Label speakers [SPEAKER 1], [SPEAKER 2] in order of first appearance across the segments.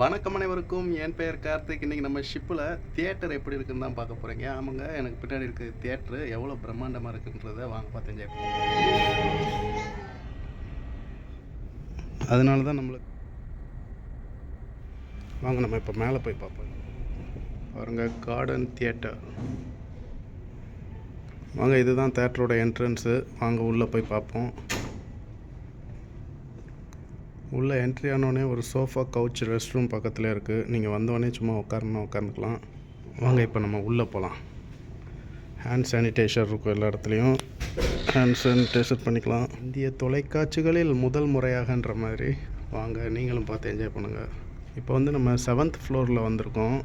[SPEAKER 1] வணக்கம் அனைவருக்கும். என் பெயர் கார்த்திக். இன்றைக்கி நம்ம ஷிப்பில் தியேட்டர் எப்படி இருக்குன்னு தான் பார்க்க போகிறீங்க ஆமாங்க எனக்கு பின்னாடி இருக்க தியேட்டரு எவ்வளோ பிரம்மாண்டமாக இருக்குன்றதை வாங்க பார்த்து என்ஜாய் பண்ணுவோம் அதனால தான் நம்மளுக்கு வாங்க நம்ம இப்போ மேலே போய் பார்ப்போம். பாருங்க கார்டன் தியேட்டர். வாங்க இதுதான் தேட்டரோட என்ட்ரன்ஸு வாங்க உள்ளே போய் பார்ப்போம். உள்ளே என்ட்ரி ஆனோடனே ஒரு சோஃபா கவுச் ரெஸ்ட் ரூம் பக்கத்தில் இருக்குது நீங்கள் வந்தோடனே சும்மா உட்காரணும் உட்காந்துக்கலாம் வாங்க இப்போ நம்ம உள்ளே போகலாம் ஹேண்ட் சானிடைசர் இருக்கும் எல்லா இடத்துலையும். ஹேண்ட் சானிடைசர் பண்ணிக்கலாம். இந்திய தொலைக்காட்சிகளில் முதல் முறையாகன்ற மாதிரி. வாங்க நீங்களும் பார்த்து என்ஜாய் பண்ணுங்கள் இப்போ வந்து நம்ம செவன்த் ஃப்ளோரில் வந்திருக்கோம்.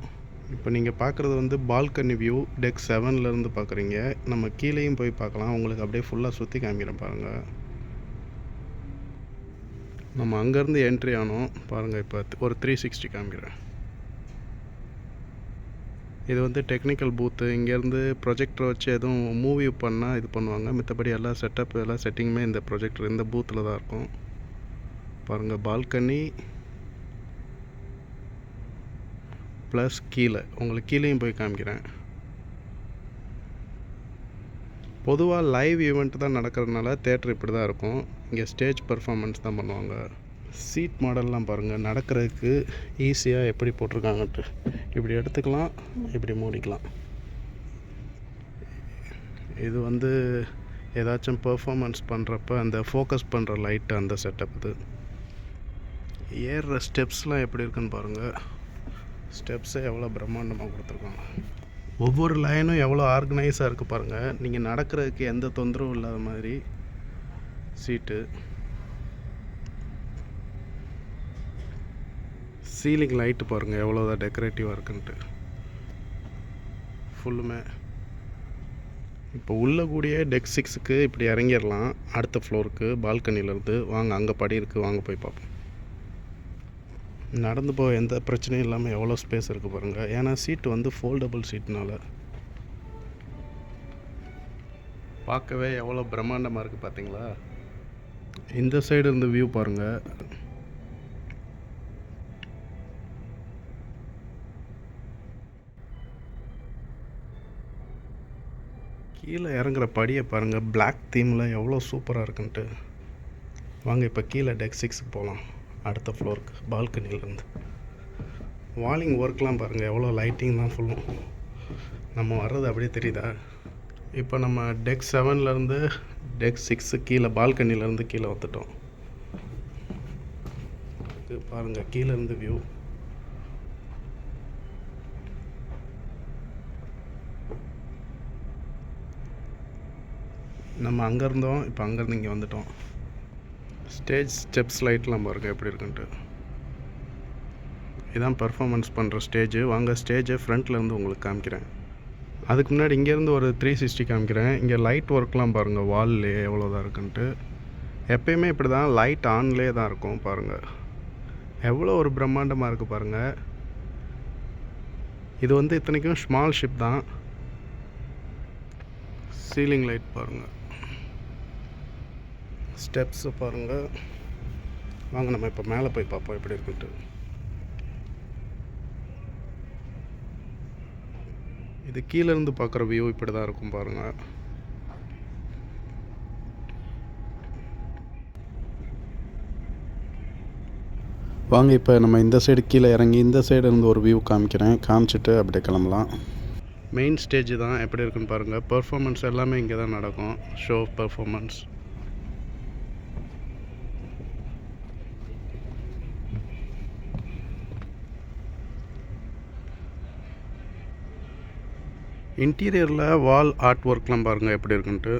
[SPEAKER 1] இப்போ நீங்கள் பார்க்குறது வந்து பால்கனி வியூ டெக் செவன்லேருந்து பார்க்குறீங்க நம்ம கீழேயும் போய் பார்க்கலாம். உங்களுக்கு அப்படியே ஃபுல்லாக சுற்றி காமிக்கிறேன் பாருங்கள் நம்ம அங்கேருந்து என்ட்ரி ஆனோம். பாருங்கள் இப்போ ஒரு த்ரீ சிக்ஸ்டி காமிக்கிறேன். இது வந்து டெக்னிக்கல் பூத்து இங்கேருந்து ப்ரொஜெக்டர் வச்சு எதுவும் மூவி பண்ணால் இது பண்ணுவாங்க. மற்றபடி எல்லா செட்டப் எல்லா செட்டிங்குமே இந்த ப்ரொஜெக்டர் இந்த பூத்தில் தான் இருக்கும். பாருங்கள் பால்கனி ப்ளஸ் கீழே. உங்களுக்கு கீழேயும் போய் காமிக்கிறேன். பொதுவாக லைவ் ஈவெண்ட் தான் நடக்கிறதுனால தேட்டர் இப்படி தான் இருக்கும். இங்கே ஸ்டேஜ் பர்ஃபாமன்ஸ் தான் பண்ணுவாங்க. சீட் மாடல்லாம் பாருங்கள் நடக்கிறதுக்கு ஈஸியாக எப்படி போட்டிருக்காங்கன்ட்டு. இப்படி எடுத்துக்கலாம் இப்படி மூடிக்கலாம். இது வந்து ஏதாச்சும் பர்ஃபாமன்ஸ் பண்ணுறப்ப அந்த ஃபோக்கஸ் பண்ணுற லைட்டு அந்த செட்டப் இது. ஏறுற ஸ்டெப்ஸ்லாம் எப்படி இருக்குன்னு பாருங்கள் ஸ்டெப்ஸை எவ்வளோ பிரம்மாண்டமாக கொடுத்துருக்காங்க. ஒவ்வொரு லைனும் எவ்வளோ ஆர்கனைஸாக இருக்குது பாருங்கள் நீங்கள் நடக்கிறதுக்கு எந்த தொந்தரவும் இல்லாத மாதிரி சீட்டு சீலிங் லைட்டு பாருங்கள் எவ்வளோதான் டெக்கரேட்டிவாக இருக்குன்ட்டு. ஃபுல்லுமே இப்போ உள்ள கூடிய டெக் சிக்ஸுக்கு இப்படி இறங்கிடலாம். அடுத்த ஃப்ளோருக்கு பால்கனியிலேருந்து வாங்க அங்கே படி இருக்குது வாங்க போய் பார்ப்போம். நடந்து போக எந்த பிரச்சனையும் இல்லாமல் எவ்வளோ ஸ்பேஸ் இருக்குது பாருங்கள் ஏன்னா சீட்டு வந்து ஃபோல்டபுள் சீட்னால பார்க்கவே எவ்வளோ பிரம்மாண்டமாக இருக்குது பார்த்தீங்களா இந்த சைடு இருந்து வியூ பாருங்கள் கீழே இறங்குற படியை பாருங்கள் பிளாக் தீமில் எவ்வளோ சூப்பராக இருக்குன்ட்டு. வாங்க இப்போ கீழே டெக் சிக்ஸுக்கு போகலாம் அடுத்த ஃப்ளோருக்கு பால்கனிலேருந்து வாலிங் ஒர்க்லாம் பாருங்கள் எவ்வளோ லைட்டிங் தான் ஃபுல்லும் நம்ம வர்றது அப்படியே தெரியுதா? இப்போ நம்ம டெக் செவன்லேருந்து டெக் சிக்ஸு கீழே பால்கனிலேருந்து கீழே வந்துட்டோம். இது பாருங்கள் கீழேருந்து வியூ நம்ம அங்கே இருந்தோம் இப்போ அங்கேருந்து இங்கே வந்துட்டோம். ஸ்டேஜ் ஸ்டெப்ஸ் லைட்லாம் பாருங்கள் எப்படி இருக்குன்ட்டு. இதான் பர்ஃபாமன்ஸ் பண்ணுற ஸ்டேஜு வாங்க ஸ்டேஜை ஃப்ரண்ட்லேருந்து உங்களுக்கு காமிக்கிறேன். அதுக்கு முன்னாடி இங்கேருந்து ஒரு த்ரீ சிக்ஸ்டி காமிக்கிறேன். இங்கே லைட் ஒர்க்லாம் பாருங்கள் வால்லே எவ்வளோ தான் இருக்குன்ட்டு. எப்பயுமே இப்படி தான் லைட் ஆன்லேயே தான் இருக்கும் பாருங்கள் எவ்வளோ ஒரு பிரம்மாண்டமாக இருக்குது பாருங்கள் இது வந்து இத்தனைக்கும் ஸ்மால் ஷிப் தான். சீலிங் லைட் பாருங்கள் ஸ்டெப்ஸு பாருங்கள் வாங்க நம்ம இப்போ மேலே போய் பார்ப்போம் எப்படி இருக்குன்ட்டு. இது கீழே இருந்து பார்க்குற வியூ இப்படி தான் இருக்கும் பாருங்கள் வாங்க இப்போ நம்ம இந்த சைடு கீழே இறங்கி இந்த சைடு இருந்து ஒரு வியூ காமிக்கிறேன். காமிச்சிட்டு அப்படியே கிளம்பலாம். மெயின் ஸ்டேஜ் தான். எப்படி இருக்குன்னு பாருங்கள் பெர்ஃபார்மன்ஸ் எல்லாமே இங்கே தான் நடக்கும். ஷோ பர்ஃபாமன்ஸ் இன்டீரியரில் வால் ஆர்ட் ஒர்க்லாம் பாருங்கள் எப்படி இருக்குன்ட்டு.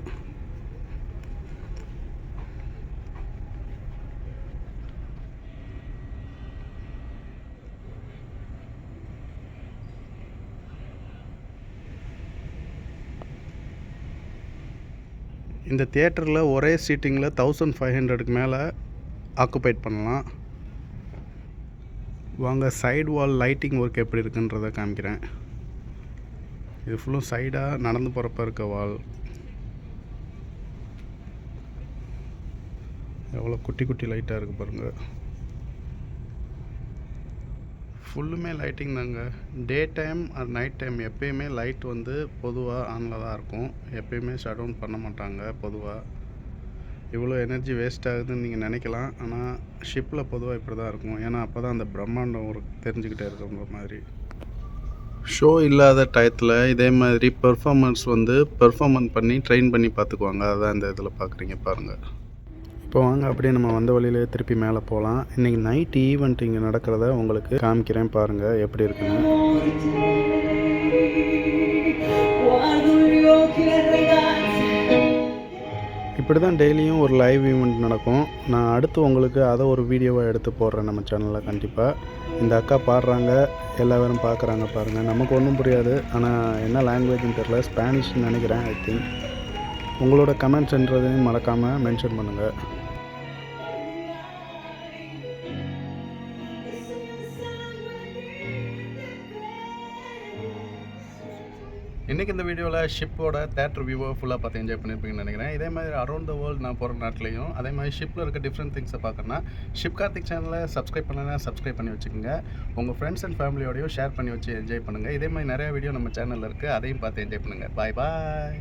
[SPEAKER 1] இந்த தியேட்டரில் ஒரே சீட்டிங்கில் தௌசண்ட் ஃபைவ் ஹண்ட்ரடுக்கு மேலே ஆக்குபைட் பண்ணலாம். வாங்க சைடு வால் லைட்டிங் ஒர்க் எப்படி இருக்குன்றதை காமிக்கிறேன். இது ஃபுல்லும் சைடாக நடந்து போகிறப்ப இருக்க வால் எவ்வளோ குட்டி குட்டி லைட்டாக இருக்குது பாருங்கள் ஃபுல்லுமே லைட்டிங் தாங்க. டே டைம் அது நைட் டைம் எப்பயுமே லைட் வந்து பொதுவாக ஆனில் தான் இருக்கும். எப்பயுமே ஷட் டவுன் பண்ண மாட்டாங்க பொதுவாக இவ்வளோ எனர்ஜி வேஸ்ட் ஆகுதுன்னு நீங்கள் நினைக்கலாம். ஆனால் ஷிப்பில் பொதுவாக இப்படி தான் இருக்கும். ஏன்னா அப்போ தான் அந்த பிரம்மாண்டம் ஒரு தெரிஞ்சுக்கிட்டே இருக்கிற மாதிரி. ஷோ இல்லாத டயத்தில் இதே மாதிரி பெர்ஃபார்மன்ஸ் வந்து பெர்ஃபார்மன்ஸ் பண்ணி ட்ரெயின் பண்ணி பார்த்துக்குவாங்க அதுதான் இந்த இதில் பார்க்குறீங்க பாருங்கள் இப்போ வாங்க அப்படியே நம்ம வந்த வழியிலே திருப்பி மேலே போகலாம் இன்றைக்கி நைட் ஈவெண்ட் இங்கே நடக்கிறத உங்களுக்கு காமிக்கிறேன் பாருங்கள் எப்படி இருக்குன்னு. இப்படி தான் டெய்லியும் ஒரு லைவ் ஈவெண்ட் நடக்கும். நான் அடுத்து உங்களுக்கு அதை ஒரு வீடியோவாக எடுத்து போடுறேன் நம்ம சேனலில் கண்டிப்பாக இந்த அக்கா பாடுறாங்க எல்லாரும் பார்க்குறாங்க பாருங்கள் நமக்கு ஒன்றும் புரியாது. ஆனால் என்ன லாங்குவேஜ்னு தெரில ஸ்பானிஷ்னு நினைக்கிறேன் ஐ திங்க் உங்களோட கமெண்ட்ஸ்ன்றதையும் மறக்காமல் மென்ஷன் பண்ணுங்கள் இன்றைக்கி இந்த வீடியோவில் ஷிப்போட தேட்டர் வியூவை ஃபுல்லாக பார்த்து என்ஜாய் பண்ணியிருப்பீங்கன்னு நினைக்கிறேன். இதே மாதிரி அரௌண்ட் த வேர்ல்டு நான் போகிற நாட்டிலையும் அதே மாதிரி ஷிப்பில் இருக்க டிஃப்ரெண்ட் திங்ஸை பார்க்கணுன்னா ஷிப் கார்த்திக் சேனலை சப்ஸ்கிரைப் பண்ணலாம் சப்ஸ்கிரைப் பண்ணி வச்சுக்கோங்க. உங்கள் ஃப்ரெண்ட்ஸ் அண்ட் ஃபேமிலியோடையும் ஷேர் பண்ணி வச்சு என்ஜாய் பண்ணுங்கள் இதே மாதிரி நிறையா வீடியோ நம்ம சேனலில் இருக்குது அதையும் பார்த்து என்ஜாய் பண்ணுங்கள் பாய் பாய்